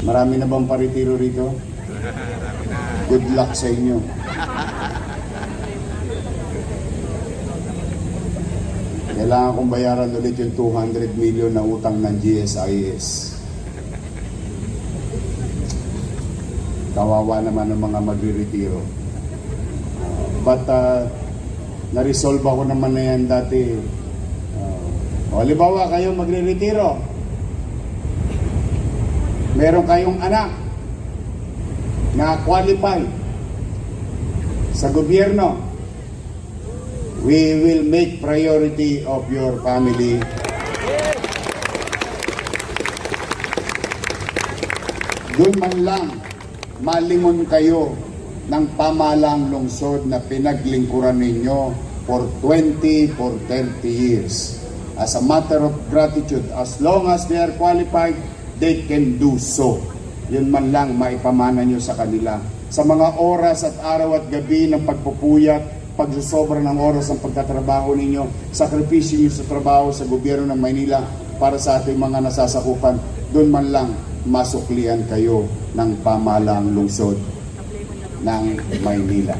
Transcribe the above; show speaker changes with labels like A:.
A: Marami na bang paritiro rito? Good luck sa inyo. Kailangan kong bayaran ulit yung 200 million na utang ng GSIS. Kawawa naman ng mga magre-retiro. But uh, na-resolve ako naman na yan dati. Uh, o, halimbawa kayo magre-retiro. Meron kayong anak na qualify sa gobyerno. We will make priority of your family Doon man lang malingon kayo ng pamalang lungsod na pinaglingkuran ninyo for 20, for 30 years. As a matter of gratitude, as long as they are qualified, they can do so. Yun man lang maipamana nyo sa kanila. Sa mga oras at araw at gabi ng pagpupuyat, pagsusobra ng oras ng pagtatrabaho ninyo, sakripisyo nyo sa trabaho sa gobyerno ng Maynila para sa ating mga nasasakupan, doon man lang masuklian kayo ng pamalang lungsod ng Maynila.